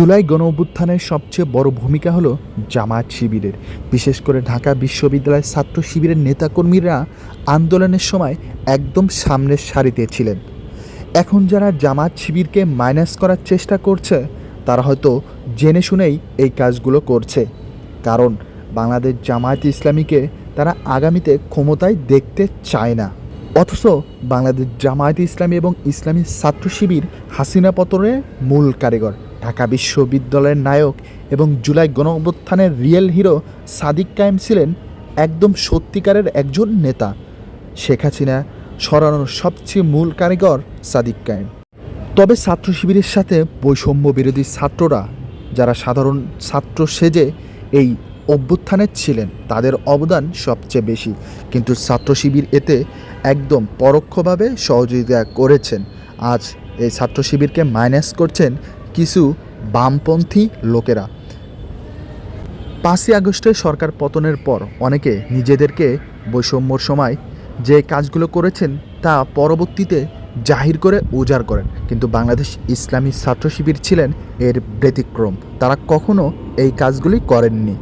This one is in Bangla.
জুলাই গণ অভ্যুত্থানের সবচেয়ে বড় ভূমিকা হলো জামায়াত শিবিরের। বিশেষ করে ঢাকা বিশ্ববিদ্যালয়ের ছাত্র শিবিরের নেতাকর্মীরা আন্দোলনের সময় একদম সামনের সারিতে ছিলেন। এখন যারা জামায়াত শিবিরকে মাইনাস করার চেষ্টা করছে, তারা হয়তো জেনে শুনেই এই কাজগুলো করছে। কারণ বাংলাদেশ জামায়াত ইসলামীকে তারা আগামীতে ক্ষমতায় দেখতে চায় না। অথচ বাংলাদেশ জামায়াত ইসলামী এবং ইসলামী ছাত্র শিবির হাসিনা পতনের মূল কারিগর। ঢাকা বিশ্ববিদ্যালয়ের নায়ক এবং জুলাই গণ অভ্যুত্থানের রিয়েল হিরো সাদিক কায়েম ছিলেন একদম সত্যিকারের একজন নেতা। শেখ হাসিনা সরানোর সবচেয়ে মূল কারিগর সাদিক কায়েম। তবে ছাত্র শিবিরের সাথে বৈষম্য বিরোধী ছাত্ররা, যারা সাধারণ ছাত্র সেজে এই অভ্যুত্থানে ছিলেন, তাদের অবদান সবচেয়ে বেশি। কিন্তু ছাত্র শিবির এতে একদম পরোক্ষভাবে সহযোগিতা করেছেন। আজ এই ছাত্র শিবিরকে মাইনাস করছেন কিছু বামপন্থী লোকেরা। পাঁচই আগস্টে সরকার পতনের পর অনেকে নিজেদেরকে বৈষম্যর সময় যে কাজগুলো করেছেন তা পরবর্তীতে জাহির করে উজাড় করেন। কিন্তু বাংলাদেশ ইসলামী ছাত্র শিবির ছিলেন এর ব্যতিক্রম। তারা কখনো এই কাজগুলি করেননি।